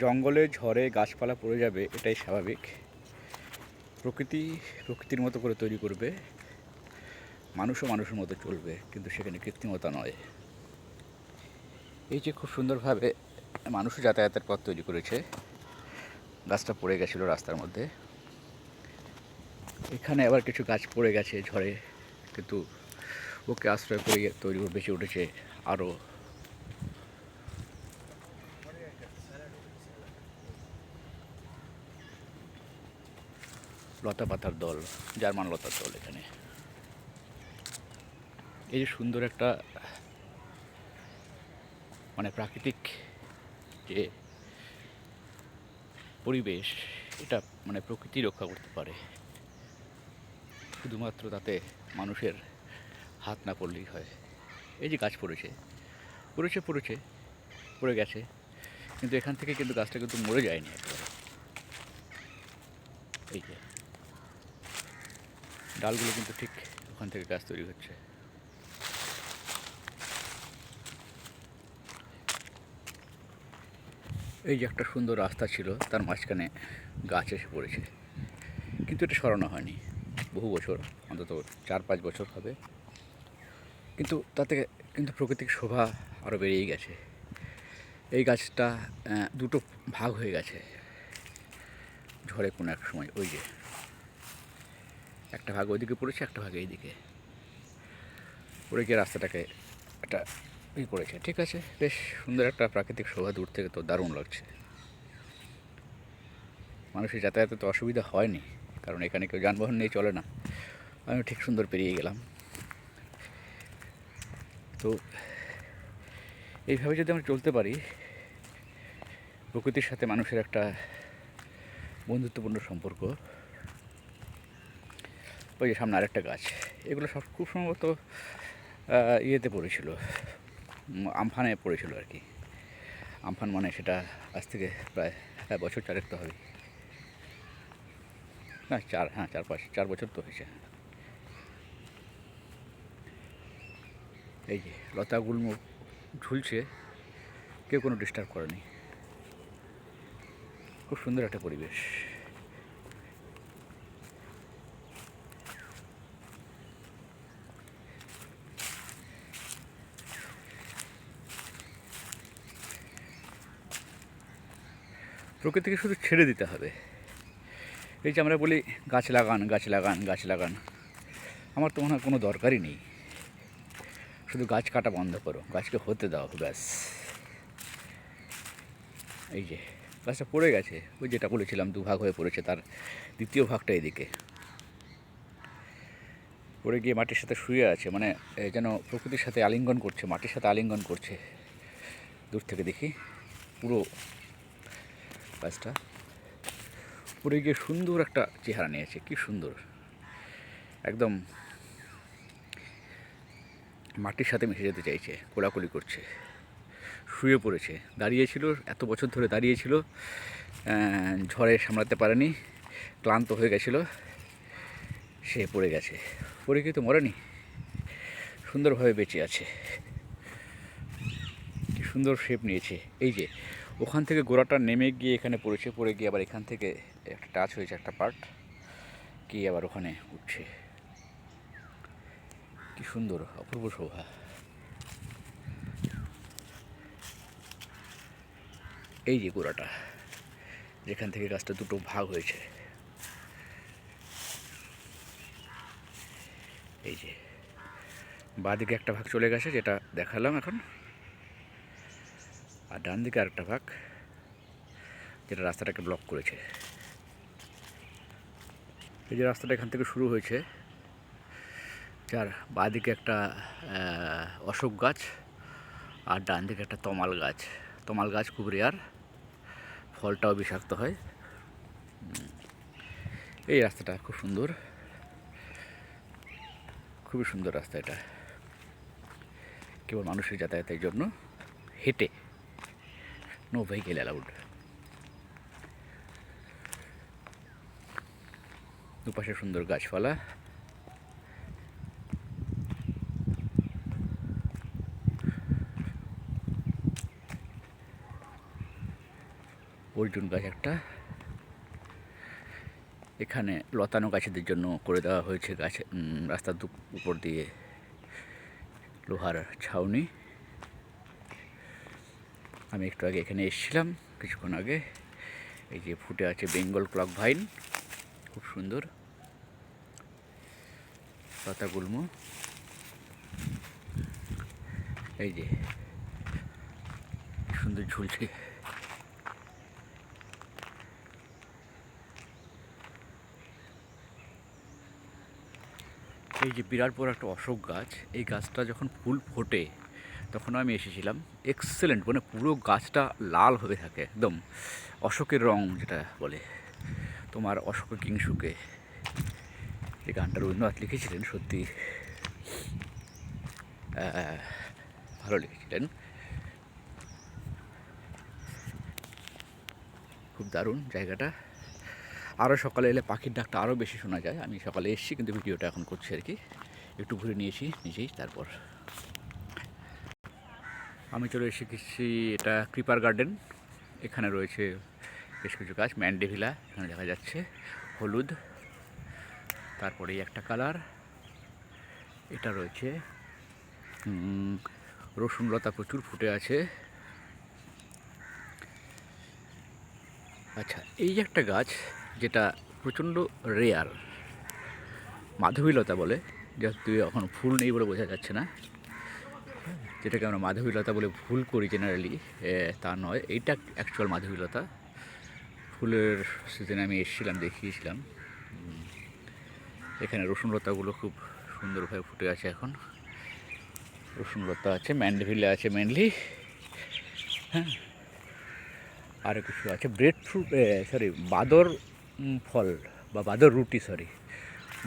জঙ্গলে ঝড়ে গাছপালা পড়ে যাবে, এটাই স্বাভাবিক। প্রকৃতি প্রকৃতির মতো করে তৈরি করবে। মানুষও মানুষের মতো চলবে, কিন্তু সেখানে কৃত্রিমতা নয়। এই যে খুব সুন্দরভাবে মানুষও যাতায়াতের পথ তৈরি করেছে। গাছটা পড়ে গেছিল রাস্তার মধ্যে। এখানে আবার কিছু গাছ পড়ে গেছে ঝড়ে, কিন্তু ওকে আশ্রয় করে তৈরি বেঁচে উঠেছে আরও লতা পাতার দল, জার্মান লতার দল এখানে। এই যে সুন্দর একটা মানে প্রাকৃতিক যে পরিবেশ, এটা মানে প্রকৃতি রক্ষা করতে পারে। শুধুমাত্র তাতে মানুষের হাত না পড়লেই হয়। এই যে গাছ পড়েছে পড়েছে পড়েছে, পড়ে গেছে, কিন্তু এখান থেকে কিন্তু গাছটা কিন্তু মরে যায়নি একবারে। এই যে। ডালগুলো কিন্তু ঠিক ওখান থেকে গাছ তৈরি হচ্ছে। এই যে একটা সুন্দর রাস্তা ছিল, তার মাঝখানে গাছ এসে পড়েছে। কিন্তু এটা সরানো হয়নি। বহু বছর, অন্তত চার পাঁচ বছর হবে। কিন্তু তাতে কিন্তু প্রকৃতিক শোভা আরও বেড়েই গেছে। এই গাছটা দুটো ভাগ হয়ে গেছে। ঝড়ে কোনো এক সময়, ওই যে একটা ভাগ ওইদিকে পড়েছে, একটা ভাগ এইদিকে। পড়ে গিয়ে রাস্তাটাকে একটা ই করেছে, ঠিক আছে? বেশ সুন্দর একটা প্রাকৃতিক শোভা দূর থেকে তো দারুণ লাগছে। মানুষের যাতায়াতে তো অসুবিধা হয়নি, কারণ এখানে কেউ যানবাহন নিয়ে চলে না। আমি ঠিক সুন্দর পেরিয়ে গেলাম। তো এইভাবে যদি আমরা চলতে পারি, প্রকৃতির সাথে মানুষের একটা বন্ধুত্বপূর্ণ সম্পর্ক ওই যে সামনে আরেকটা গাছ, এগুলো সব খুব সম্ভবত ইয়েতে পড়েছিল আমফানে পড়েছিল আর কি। আমফান মানে সেটা আজ থেকে প্রায় এক বছর চারেক তো হবে না, চার হ্যাঁ চার পাঁচ, চার বছর তো হয়েছে। এই যে লতাগুলো ঝুলছে, কেউ কোনো ডিস্টার্ব করেনি। খুব সুন্দর একটা পরিবেশ। প্রকৃতিকে শুধু ছেড়ে দিতে হবে। এই যে আমরা বলি, গাছ লাগান গাছ লাগান গাছ লাগান। আমার তো মনে হয় কোনো দরকারই নেই। শুধু গাছ কাটা বন্ধ করো, গাছকে হতে দাও, ব্যাস। এই যে, গাছটা পড়ে গেছে। ওই যেটা বলেছিলাম, দুভাগ হয়ে পড়েছে, তার দ্বিতীয় ভাগটা এদিকে। পড়ে গিয়ে মাটির সাথে শুয়ে আছে মানে যেন প্রকৃতির সাথে আলিঙ্গন করছে, মাটির সাথে আলিঙ্গন করছে। দূর থেকে দেখি, পুরো গাছটা পড়ে গিয়ে সুন্দর একটা চেহারা নিয়েছে কি সুন্দর। একদম মাটির সাথে মিশে যেতে চাইছে, কোলাকুলি করছে। শুয়ে পড়েছে, দাঁড়িয়েছিল, এত বছর ধরে দাঁড়িয়েছিল ঝড়ে সামলাতে পারেনি, ক্লান্ত হয়ে গেছিল, সে পড়ে গেছে। পড়ে গিয়ে তো মরেনি, সুন্দরভাবে বেঁচে আছে। সুন্দর শেপ নিয়েছে। এই যে ওখান থেকে গোড়াটা নেমে গিয়ে এখানে পড়েছে, পড়ে গিয়ে আবার এখান থেকে একটা টাচ হয়েছে একটা পার্ট গিয়ে আবার ওখানে উঠছে। কি সুন্দর, অপূর্ব শোভা। এই যে গোড়াটা, যেখান থেকে গাছটা দুটো ভাগ হয়েছে। এই যে, বাঁদিকে একটা ভাগ চলে গেছে, যেটা দেখালাম এখন। আর ডান দিকে আরেকটা ভাগ যেটা রাস্তাটাকে ব্লক করেছে। এই যে রাস্তাটা এখান থেকে শুরু হয়েছে, যার বাঁদিকে একটা অশোক গাছ আর ডান দিকে একটা তমাল গাছ। তমাল গাছ খুব রেয়ার ফলটাও বিষাক্ত হয়। এই রাস্তাটা খুব সুন্দর। খুবই সুন্দর রাস্তা এটা। কেবল মানুষের যাতায়াতের জন্য হেঁটে নো ভেহিকেল অ্যালাউড দুপাশে সুন্দর গাছপালা অর্জুন গাছ একটা এখানে লতানো গাছেদের জন্য করে দেওয়া হয়েছে গাছ রাস্তার উপর দিয়ে লোহার ছাউনি আমি একটু আগে এখানে এসেছিলাম, কিছুক্ষণ আগে। এই যে ফুটে আছে বেঙ্গল ক্লক ভাইন, খুব সুন্দর। পাতা গুল্ম। এই যে সুন্দর ঝুলছে। এই যে বিরাট বড় একটা অশোক গাছ, এই গাছটা যখন ফুল ফোটে তখন আমি এসেছিলাম। এক্সেলেন্ট মানে পুরো গাছটা লাল হয়ে থাকে, একদম অশোকের রং যেটা বলে। তোমার অশোক কিংসুকে এই গানটা রবীন্দ্রনাথ লিখেছিলেন, সত্যি ভালো লিখেছিলেন। খুব দারুণ জায়গাটা। আরও সকালে এলে পাখির ডাকটা আরও বেশি শোনা যায়। আমি সকালে এসেছি, কিন্তু ভিডিওটা এখন করছি আর কি। একটু ঘুরে নিয়েছি নিজেই, তারপর আমি চলে এসে এটা ক্রিপার গার্ডেন এখানে রয়েছে বেশ কিছু গাছ ম্যান্ডেভিলা এখানে দেখা যাচ্ছে, হলুদ তারপরে একটা কালার। এটা রয়েছে রসুন লতা প্রচুর ফুটে আছে। আচ্ছা এই একটা গাছ, যেটা প্রচণ্ড রেয়ার মাধবীলতা বলে যেহেতু এখন ফুল নেই বলে বোঝা যাচ্ছে না। যেটাকে আমরা মাধবীলতা বলে ভুল করি জেনারেলি তা নয়। এইটা অ্যাকচুয়াল মাধবীলতা। ফুলের সিজনে আমি এসেছিলাম, দেখিয়েছিলাম। এখানে রসুন লতাগুলো খুব সুন্দরভাবে ফুটে আছে এখন। রসুন লতা আছে ম্যান্ডভিলে আছে মেনলি হ্যাঁ। আরও কিছু আছে। ব্রেড ফ্রুট সরি বাদর ফল বা বাদর রুটি সরি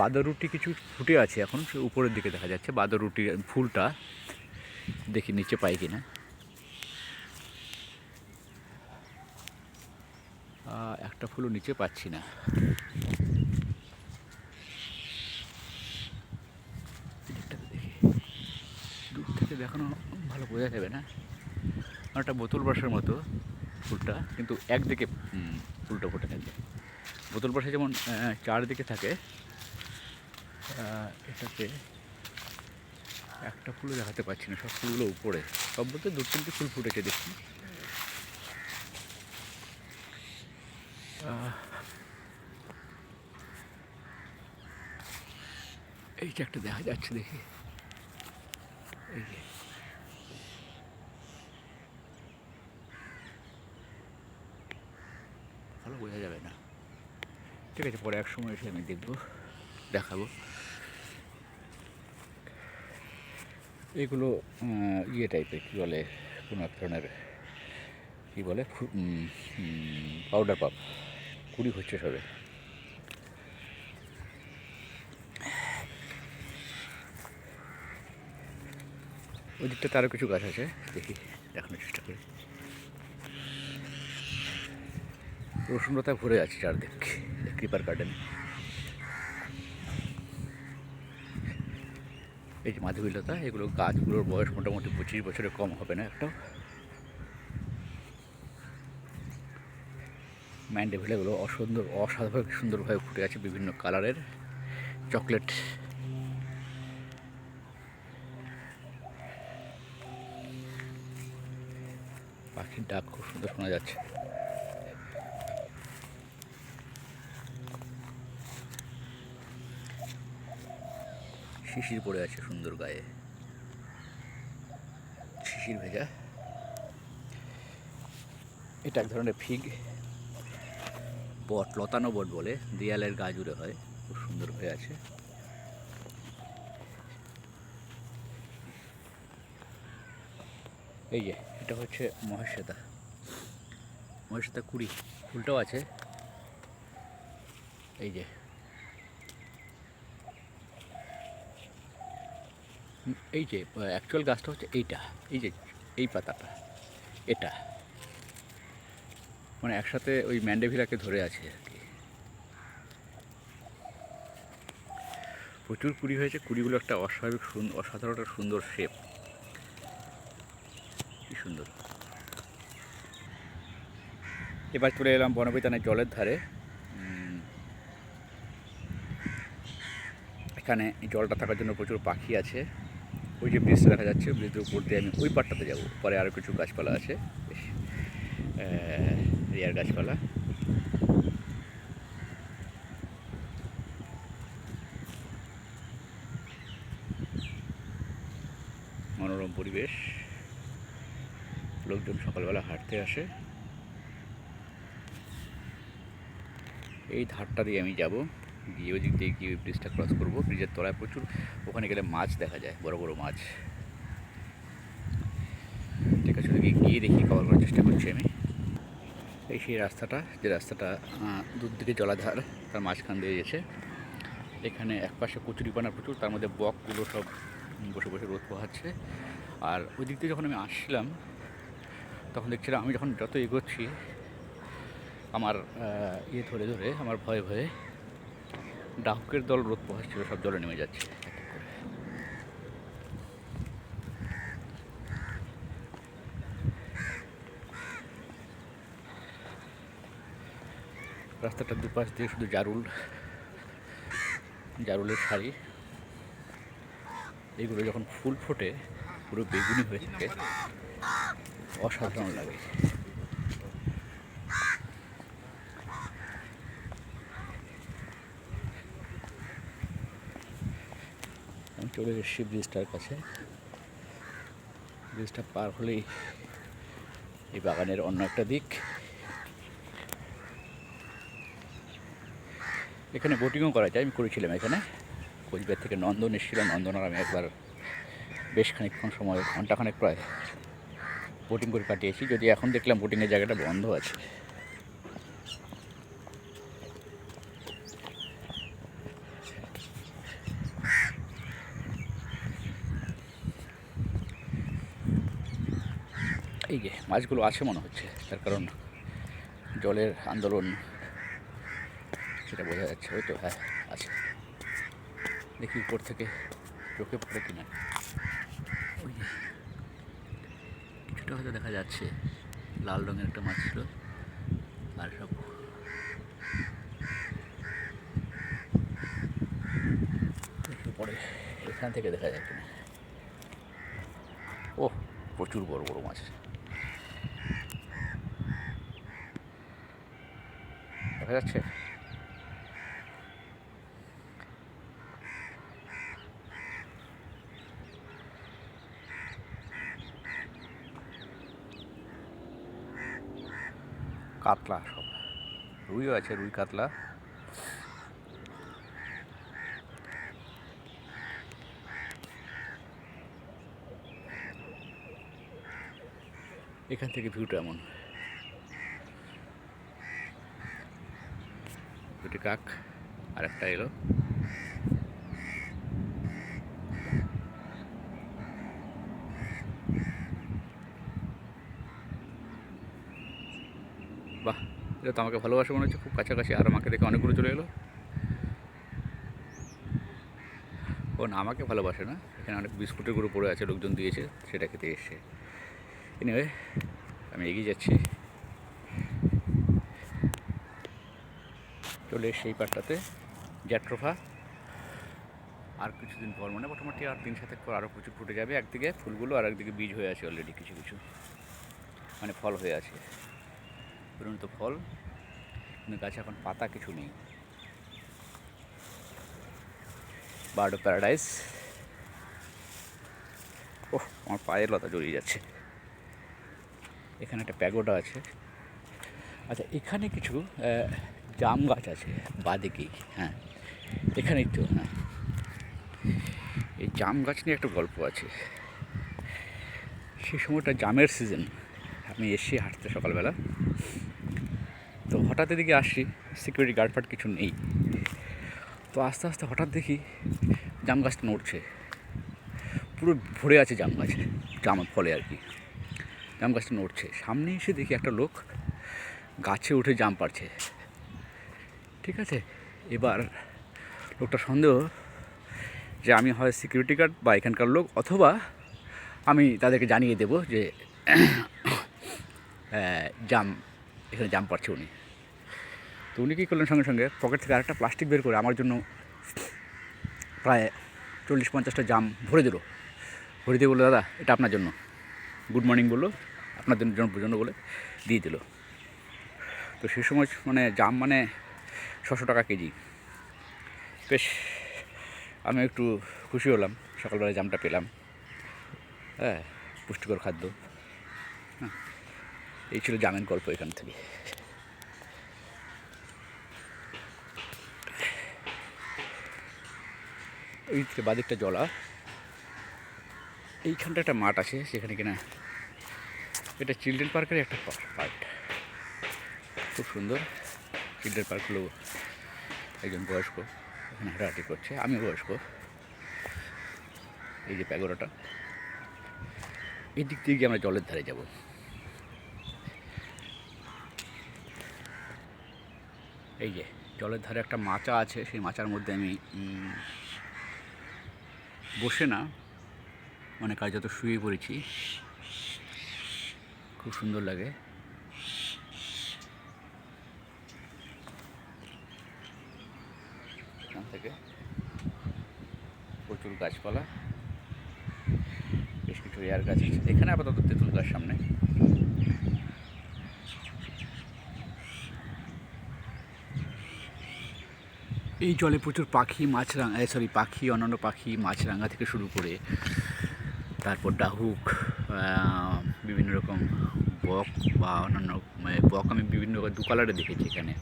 বাদর রুটি কিছু ফুটে আছে এখন উপরের দিকে দেখা যাচ্ছে। বাদর রুটি ফুলটা দেখি নিচে পাই কিনা। আহ, একটা ফুলও নিচে পাচ্ছি না। দূর থেকে দেখানো ভালো বোঝা যাবে না। একটা বোতল ব্রাশের মতো ফুলটা কিন্তু একদিকে ফুলটা ফুটে থাকে বোতল ব্রাশে যেমন চারদিকে থাকে এটাতে একটা ফুলও দেখাতে পাচ্ছি না, সব ফুলগুলো উপরে। সব বলতে দু তিনটে ফুল ফুটেছে দেখছি। এইটা একটা দেখা যাচ্ছে দেখি। এই যে। ভালো বোঝা যাবে না। ঠিক আছে, পরে এক সময় এসে আমি দেখব, দেখাবো। এগুলো ইয়ে টাইপের কী বলে, কোনো এক ধরনের, কী বলে পাউডার পাপ কুড়ি হচ্ছে সবে। ওই দিকটাতে আরও কিছু গাছ আছে, দেখি, দেখানোর চেষ্টা করি। রসুনলতা ভরে আছে চারদিক ক্রিপার গার্ডেন এই যে মাধবীলতা এগুলো গাছগুলোর বয়স মোটামুটি পঁচিশ বছরের কম হবে না একটাও। ম্যান্ডেভিলাগুলো অসুন্দর, অসাধারণ সুন্দরভাবে ফুটে আছে বিভিন্ন কালারের চকলেট। পাখির ডাক খুব সুন্দর শোনা যাচ্ছে। শিশির পড়ে আছে সুন্দর গায়ে। শিশির ভেজা। এটা এক ধরনের ফিগ। বট, লতানো বট বলে। দেয়ালের গা জুড়ে হয়। খুব সুন্দর হয়ে আছে। এই যে, এটা হচ্ছে মহেশ্বেতা মহেশ্বেতা কুড়ি। ফুলটাও আছে। এই যে এই যে অ্যাকচুয়াল গাছটা হচ্ছে এইটা। এই যে, এই পাতাটা, এটা। মানে একসাথে ওই ম্যান্ডেভিলাকে ধরে আছে আর কি। প্রচুর কুড়ি হয়েছে, কুড়িগুলো একটা অস্বাভাবিক সুন্দর অসাধারণ একটা সুন্দর শেপ কি সুন্দর। এবার চলে এলাম বনবিতানের জলের ধারে। এখানে জলটা থাকার জন্য প্রচুর পাখি আছে। ওই যে ব্রিজটা দেখা যাচ্ছে, ব্রিজের উপর দিয়ে আমি ওই পাটটাতে যাব। পরে আরও কিছু গাছপালা আছে, বেশ। রিয়ার গাছপালা। মনোরম পরিবেশ। লোকজন সকালবেলা হাঁটতে আসে। এই ধারটা দিয়ে আমি যাব। গিয়ে ওই দিক দিয়ে গিয়ে ব্রিজটা ক্রস করব। ব্রিজের তলায় প্রচুর, ওখানে গেলে মাছ দেখা যায়, বড় বড় মাছ। ঠিক আছে, ওদিকে গিয়ে দেখি কভার করার চেষ্টা করছি আমি। এই সেই রাস্তাটা, যে রাস্তাটা দূর দিকে জলাধার, তার মাঝখান দিয়ে গেছে। এখানে একপাশে কচুরিপানা প্রচুর, তার মধ্যে বকগুলো সব বসে বসে রোদ পোহাচ্ছে। আর ওই দিক দিয়ে যখন আমি আসছিলাম, তখন দেখছিলাম আমি যখন যত এগোচ্ছি, আমার ইয়ে ধরে ধরে, আমার ভয়ে ভয়ে ডাহুকের দল রোদ পোহাচ্ছিল সব জলে নেমে যাচ্ছে। রাস্তাটার দুপাশ দিয়ে শুধু জারুল, জারুলের শাড়ি। এগুলো যখন ফুল ফোটে, পুরো বেগুনি হয়ে থাকে। অসাধারণ লাগে। চলে এসেছি ব্রিজটার কাছে। ব্রিজটা পার হলেই এই বাগানের অন্য একটা দিক। এখানে বোটিংও করা যায়, আমি করেছিলাম এখানে। কোচবিহার থেকে নন্দন এসেছিলাম নন্দন আর আমি একবার বেশ খানিকক্ষণ সময়, ঘন্টাখানেক প্রায় বোটিং করে কাটিয়েছি। যদি এখন দেখলাম বোটিংয়ের জায়গাটা বন্ধ আছে। এই যে মাছগুলো আছে মনে হচ্ছে, তার কারণ জলের আন্দোলন সেটা বোঝা যাচ্ছে, ওই তো হ্যাঁ আছে। দেখি উপর থেকে চোখে পড়ে কিনা। ওই কিছুটা হয়তো দেখা যাচ্ছে, লাল রঙের একটা মাছ ছিল, আর সব পরে এখান থেকে দেখা যায় কিনা। ও প্রচুর বড় বড় মাছ। দেখা যাচ্ছে? কাতলা সব। রুইও আছে রুই কাতলা। এখান থেকে ভিউটা এমন দুটি কাক আর একটা এলো। বাহ, এটা তো আমাকে ভালোবাসে মনে হচ্ছে, খুব কাছাকাছি, আর আমাকে দেখে অনেকগুলো চলে এলো। ও না, আমাকে ভালোবাসে না, এখানে অনেক বিস্কুটের গুঁড়ো পড়ে আছে, লোকজন দিয়েছে, সেটা খেতে এসছে। এনিওয়ে আমি এগিয়ে যাচ্ছি। চলে এসছি এই পাটটাতে জ্যাট্রোফা আর কিছুদিন পর মানে মোটামুটি আর তিন পর আরও প্রচুর ফুটে যাবে একদিকে ফুলগুলো আর একদিকে বীজ হয়ে আছে অলরেডি কিছু কিছু। মানে ফল হয়ে আছে। পরিণত ফল, কিন্তু গাছে এখন পাতা কিছু নেই। Bird paradise. ওহ, আমার পায়ের লতা জড়িয়ে যাচ্ছে। এখানে একটা প্যাগোডা আছে। আচ্ছা এখানে কিছু আহ, জাম গাছ আছে বাদিকেই হ্যাঁ। এখানেই তো হ্যাঁ। এই জাম গাছ নিয়ে একটা গল্প আছে। সেই সময়টা জামের সিজন আমি এসছি হাঁটতে সকালবেলা। তো হঠাৎ এদিকে আসছি সিকিউরিটি গার্ড ফার্ড কিছু নেই। তো আস্তে আস্তে হঠাৎ দেখি জাম গাছটা নড়ছে। পুরো ভরে আছে জাম গাছ জাম ফলে আর কি। জাম গাছটা নড়ছে। সামনে এসে দেখি একটা লোক গাছে উঠে জাম পাড়ছে। ঠিক আছে? এবার লোকটা সন্দেহ যে আমি হয় সিকিউরিটি গার্ড বা এখানকার লোক অথবা আমি তাদেরকে জানিয়ে দেব যে জাম এখানে জাম পাচ্ছে উনি। তো উনি কী করলেন সঙ্গে সঙ্গে? পকেট থেকে আরেকটা প্লাস্টিক বের করে আমার জন্য প্রায় চল্লিশ পঞ্চাশটা জাম ভরে দিল। ভরে দিয়ে বলল, দাদা, এটা আপনার জন্য। গুড মর্নিং বলল, আপনার জন্য জন্য বলে দিয়ে দিল। তো সেই সময় মানে জাম মানে ছশো টাকা কেজি। বেশ, আমি একটু খুশি হলাম, সকালবেলায় জামটা পেলাম। হ্যাঁ পুষ্টিকর খাদ্য। এই ছিল জামের গল্প এখান থেকে। এই দিকে বাদিকটা জলা এইখানটা একটা মাঠ আছে, সেখানে কিনা এটা চিলড্রেন পার্কের একটা পার্ট। খুব সুন্দর, চিলড্রেন পার্কগুলো একজন বয়স্ক, এখানে হাঁটাহাঁটি করছে আমি বয়স্ক। এই যে প্যাগোরাটা। এই দিক দিয়ে গিয়ে আমরা জলের ধারে যাব। এই যে জলের ধারে একটা মাচা আছে, সেই মাচার মধ্যে আমি বসে না মানে কার্যত শুয়ে পড়েছি। খুব সুন্দর লাগে এখান থেকে প্রচুর গাছপালা। বেশ কিছু এয়ার গাছ আছে। এখানে আপাতত তেঁতুল গাছ সামনে। এই জলে প্রচুর পাখি মাছরাঙা সরি পাখি, অন্যান্য পাখি মাছরাঙা থেকে শুরু করে তারপর ডাহুক বিভিন্ন রকম বক বা অন্যান্য মানে বক আমি বিভিন্ন দু কালারে দেখেছি এখানে।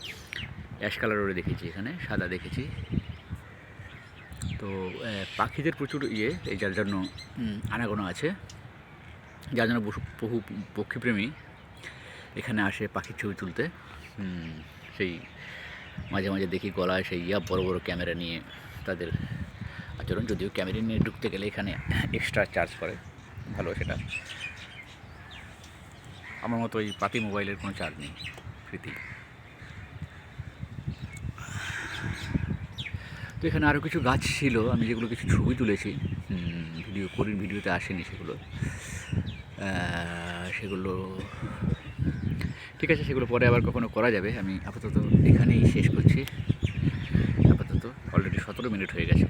অ্যাশ কালারেরও দেখেছি এখানে, সাদা দেখেছি। তো পাখিদের প্রচুর ইয়ে এই যার জন্য আনাগোনা আছে। যার জন্য বহু পক্ষীপ্রেমী এখানে আসে পাখির ছবি তুলতে। সেই মাঝে মাঝে দেখি গলায় সেই ইয়া, বড় বড় ক্যামেরা নিয়ে তাদের আচরণ। যদিও ক্যামেরা নিয়ে ঢুকতে গেলে এখানে এক্সট্রা চার্জ করে, ভালো সেটা। আমার মতো এই পাতি মোবাইলের কোনো চার্জ নেই ফ্রিতেই তো এখানে আরও কিছু গাছ ছিল, আমি যেগুলো কিছু ছবি তুলেছি। ভিডিও করি ভিডিওতে আসেনি সেগুলো। সেগুলো, ঠিক আছে, সেগুলো পরে আবার কখনো করা যাবে। আমি আপাতত এখানেই শেষ করছি। আপাতত অলরেডি সতেরো মিনিট হয়ে গেছে।